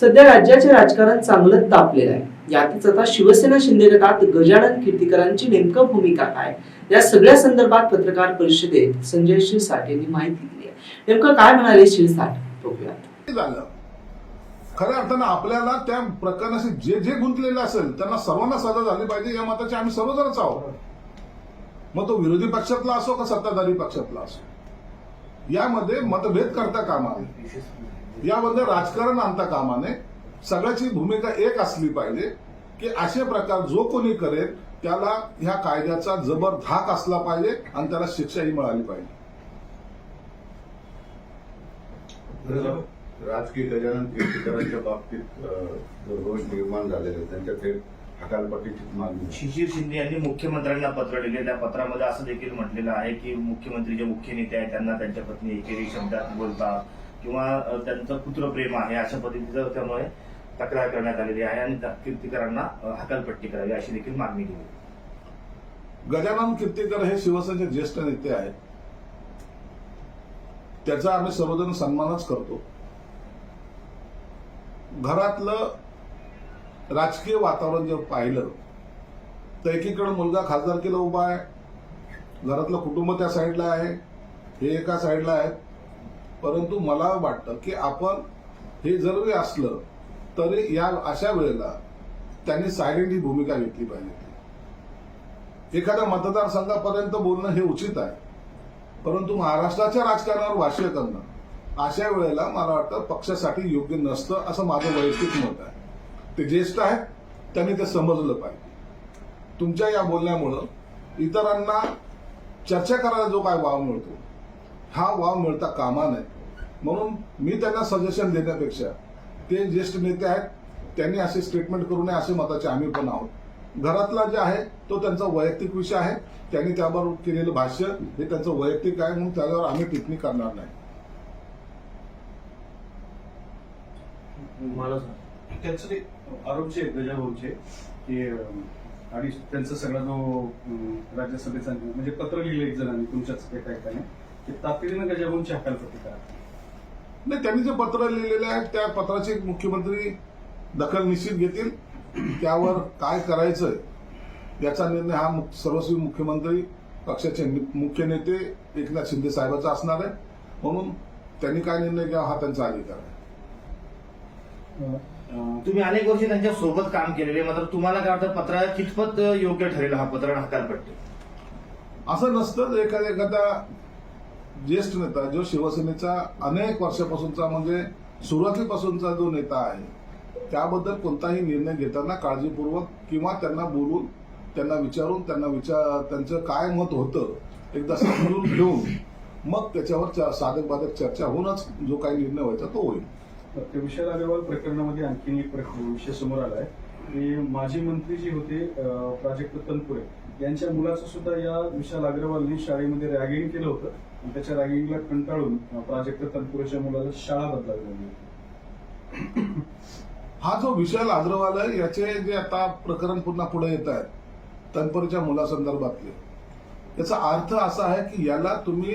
सध्या राज्याचे राजकारण चांगलंच तापलेलं आहे. यातच आता शिवसेना शिंदे गटात गजानन कीर्तीकरांची नेमकं भूमिका काय? या सगळ्या संदर्भात पत्रकार परिषदेत संजय शिरसाट यांनी माहिती दिली आहे. नेमकं काय म्हणाले शिरसाट? बघूयात. झालं. खऱ्या अर्थानं आपल्याला त्या प्रकरणाशी जे जे गुंतलेलं असेल त्यांना सर्वांना सजा झाली पाहिजे या मताचे आम्ही सर्वजणच आहोत. मग तो विरोधी पक्षातला असो का सत्ताधारी पक्षातला असो? यामध्ये मतभेद करता कामा नये यामध्ये राजकारण आणता कामा नये सगळ्याची भूमिका एक असली पाहिजे की असे प्रकार जो कोणी करेल त्याला ह्या कायद्याचा जबर धाक असला पाहिजे आणि त्याला शिक्षाही मिळाली पाहिजे. राजकीय गजानन कीर्तीकरांच्या बाबतीत जो रोष निर्माण झालेला त्यांच्या थेट हकालपट्टीची मागणी शिशिर शिंदे यांनी मुख्यमंत्र्यांना पत्र लिहिले. त्या पत्रामध्ये असं देखील म्हटलेलं आहे की मुख्यमंत्री जे मुख्य नेते आहेत त्यांना त्यांच्या पत्नी एकेरी शब्दात बोलतात किंवा त्यांचं पुत्रप्रेम आहे अशा पद्धतीचं त्यामुळे तक्रार करण्यात आलेली आहे आणि कीर्तीकरांना हकालपट्टी करावी अशी देखील मागणी केली. गजानन कीर्तीकर हे शिवसेनेचे ज्येष्ठ नेते आहेत. त्याचा आम्ही सर्वजण सन्मानच करतो. घरातलं राजकीय वातावरण जर पाहिलं तर एकीकडे मुलगा खासदारकीला उभा आहे घरातलं कुटुंब त्या साईडला आहे हे एका साईडला आहे परंतु मला वाटतं की आपण हे जरी असलं तरी या अशा वेळेला त्यांनी सायलेंट ही भूमिका घेतली पाहिजे. एखाद्या मतदारसंघापर्यंत बोलणं हे उचित आहे. परंतु महाराष्ट्राच्या राजकारणावर भाष्य करणं अशा वेळेला मला वाटतं पक्षासाठी योग्य नसतं असं माझं वैयक्तिक मत आहे. ते ज्येष्ठ आहेत त्यांनी ते समजलं पाहिजे. तुमच्या या बोलण्यामुळं इतरांना चर्चा करायला जो काय वाव मिळतो हा वाव मिळता कामा नये. म्हणून मी त्यांना सजेशन देण्यापेक्षा ते ज्येष्ठ नेते आहेत त्यांनी असे स्टेटमेंट करू नये असे मताचे आम्ही पण आहोत. घरातला जे आहे तो त्यांचा वैयक्तिक विषय आहे. त्यांनी त्यावर केलेलं भाष्य हे त्यांचं वैयक्तिक आहे म्हणून त्याच्यावर आम्ही टिप्पणी करणार नाही. त्यांचं ते आरोप जे गजाभाऊचे की आणि त्यांचा सगळा जो राज्यसभेचा म्हणजे पत्र लिहिलं एक जणांनी तुमच्याच एका एकाने की तातडीनं गजाभाऊंची हकालपट्टी करा नाही त्यांनी जे पत्र लिहिलेलं आहे त्या पत्राची मुख्यमंत्री दखल निश्चित घेतील. त्यावर काय करायचंय याचा निर्णय हा मुख- सर्वस्वी मुख्यमंत्री पक्षाचे मुख्य नेते एकनाथ शिंदे साहेबांचा असणार आहे. म्हणून त्यांनी काय निर्णय घ्यावा हा त्यांचा अधिकार आहे. तुम्ही अनेक वर्षी त्यांच्यासोबत काम केलेले मात्र तुम्हाला काय वाटतं पत्र कितपत योग्य ठरेल हा पत्र आणि हकालपट्टी असं नसतं एखाद्या एखादा ज्येष्ठ नेता जो शिवसेनेचा अनेक वर्षापासूनचा म्हणजे सुरुवातीपासूनचा जो नेता आहे त्याबद्दल कोणताही निर्णय घेताना काळजीपूर्वक किंवा त्यांना बोलून त्यांना विचारून त्यांना विचार त्यांचं काय मत होतं एकदा समजून घेऊन मग त्याच्यावर च- साधक बाधक चर्चा होऊनच जो काही निर्णय व्हायचा तो होईल. ते विशाल अग्रवाल प्रकरणामध्ये आणखीन एक विषय समोर आलाय. की माजी मंत्री जे होते प्राजक्त तनपुरे यांच्या मुलाचं सुद्धा या विशाल अग्रवालने शाळेमध्ये रॅगिंग केलं होतं. आणि त्याच्या रॅगिंगला कंटाळून प्राजक्त तनपुरेच्या मुलाला शाळा बदलावी लागली हा जो विशाल अग्रवाल आहे याचे जे आता प्रकरण पुन्हा पुढे येत आहेत तनपुरेच्या मुलासंदर्भातले याचा अर्थ असा आहे की याला तुम्ही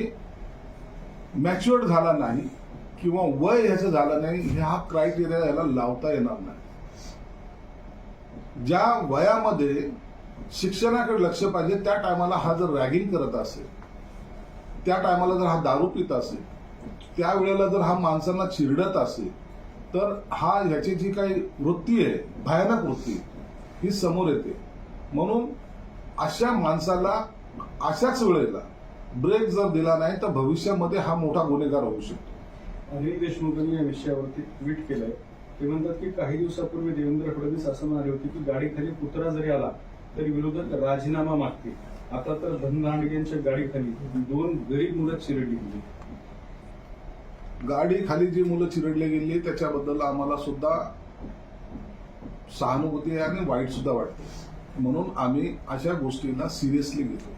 मॅच्युअर्ड झाला नाही. किंवा वय ह्याचं झालं नाही हा क्रायटेरिया याला लावता येणार नाही. ज्या वयामध्ये शिक्षणाकडे लक्ष पाहिजे त्या टायमाला हा जर रॅगिंग करत असेल त्या टायमाला जर हा दारू पित असेल त्यावेळेला जर हा माणसांना चिरडत असेल तर हा ह्याची जी काही वृत्ती आहे भयानक वृत्ती ही समोर येते. म्हणून अशा माणसाला अशाच वेळेला ब्रेक जर दिला नाही तर भविष्यामध्ये हा मोठा गुन्हेगार होऊ शकतो. अनिल देशमुखांनी या विषयावरती ट्विट केलंय. ते म्हणतात की काही दिवसापूर्वी देवेंद्र फडणवीस असं म्हणाले होते की गाडीखाली कुत्रा जरी आला तरी विरोधक राजीनामा मागतील. आता तर धनदांडग्यांच्या गाडीखाली दोन गरीब मुलं चिरडली गेली. गाडी खाली जी मुलं चिरडले गेली त्याच्याबद्दल आम्हाला सुद्धा सहानुभूती आहे आणि वाईट सुद्धा वाटते. म्हणून आम्ही अशा गोष्टींना सिरियसली घेतो.